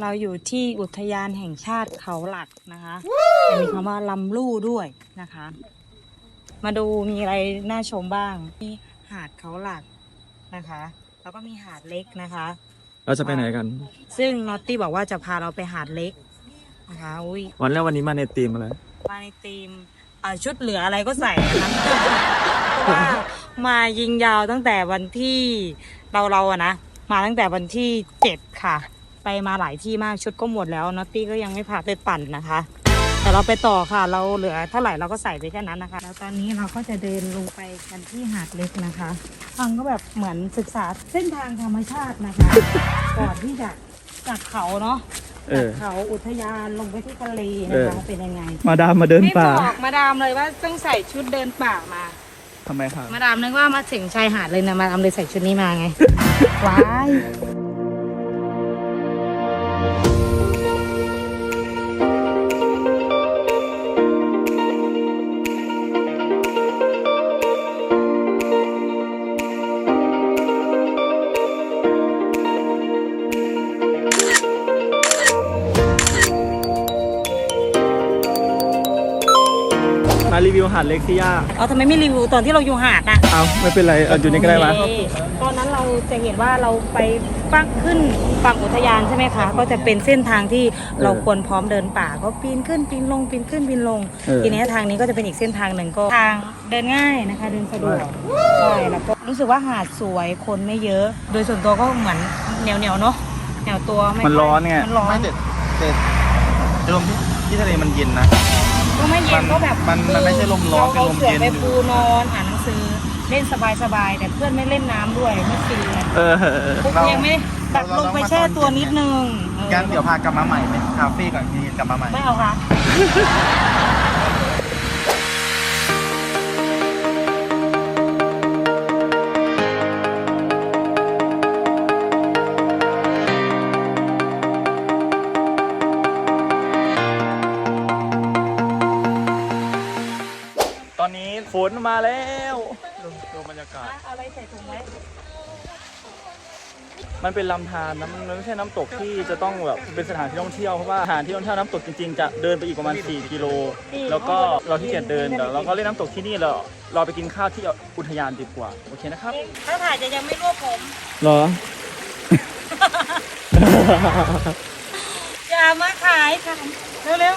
เราอยู่ที่อุทยานแห่งชาติเขาหลักนะคะจะมีคำว่าลำลู่ด้วยนะคะ มาดูมีอะไรน่าชมบ้าง มีหาดเขาหลักนะคะ แล้วก็มีหาดเล็กนะคะ เราจะไปไหนกัน ซึ่งนอตตี้บอกว่าจะพาเราไปหาดเล็กนะคะอุ้ยวันแรกวันนี้มาในธีมอะไร มาในทีมอ่าชุดเหลืออะไรก็ใส่นะคะเพราะว่ามายิงยาวตั้งแต่วันที่เราเราอะนะ มาตั้งแต่วันที่เจ็ดค่ะ ไปมาหลายที่มากชุดก็หมดแล้วนอตตี้ก็ยังไม่พาไปปั่นนะคะ แต่เราไปต่อค่ะเราเหลือเท่าไหร่เราก็ใส่ไปแค่นั้นนะคะ แล้วตอนนี้เราก็จะเดินลงไปกันที่หาดเล็กนะคะฟังก็แบบเหมือนศึกษาเส้นทางธรรมชาตินะคะก่อนที่จะจากเขาเนาะเอจากอเขาอุทยานลงไปที่ทะเลเอนะคะอเป็นยังไง มาดามมาเดินไม่ป่าบอกมาดามเลยว่าต้องใส่ชุดเดินป่ามาทำไมครับมาดามนึกว่ามาถึงชายหาดเลยนะมาดามเลยใส่ชุดนี้มาไงว้าย มารีวิวหาดเล็กที่ย่าเอาทำไมไม่รีวิวตอนที่เราอยู่หาดนะเอาไม่เป็นไรเอาอยู่นี่ก็ได้วะโอเคตอนนั้นเราจะเห็นว่าเราไปฟักขึ้นฝั่งอุทยานใช่ไหมคะ ก็จะเป็นเส้นทางที่เราควรพร้อมเดินป่าก็ปีนขึ้นปีนลงปีนขึ้นปีนลงเออทีนี้ทางนี้ก็จะเป็นอีกเส้นทางหนึ่งก็ทางเดินง่ายนะคะ เดินสะดวกใช่แล้วก็รู้สึกว่าหาดสวยคนไม่เยอะ โดยส่วนตัวก็เหมือนเหนียวเหนียวๆเนาะเหนียวตัวไม่มันร้อนไงมันร้อนไม่เด็ดเด็ดลมที่ที่ทะเลมันเย็นนะ ก็ไม่เย็นมันก็แบบมันมันไม่ใช่ลมร้อนเป็นลมเย็นราอาสือไปปูนอนอ่านหนังสือเล่นสบายๆแต่เพื่อนไม่เล่นน้ำด้วยไม่ฟินเลยเออปุ๊บเรายังไม่แบบลงไปแช่ตัวนิดนึงอองั้นเดี๋ยวพากลับมาใหม่เป็นคาเฟ่ก่อนที่กลับมาใหม่ ไม่เอาค่ะ ฝนมาแล้วดูดูบรรยากาศ เอาอะไรใส่ถุงไว้มันเป็นลำธารนะมันไม่ใช่น้ำตกที่จะต้องแบบเป็นสถานที่ท่องเที่ยวเพราะว่าสถานที่ท่องเที่ยวน้ำตกจริงๆจะเดินไปอีกประมาณ 4 กิโล แล้วก็เราที่เกียจเดินเดี๋ยวเราก็เล่นน้ำตกที่นี่เราเราไปกินข้าวที่อุทยานดีกว่า โอเคนะครับ ถ้าถ่ายจะยังไม่รวบผม เหรอ อย่ามาขายค่ะเร็ว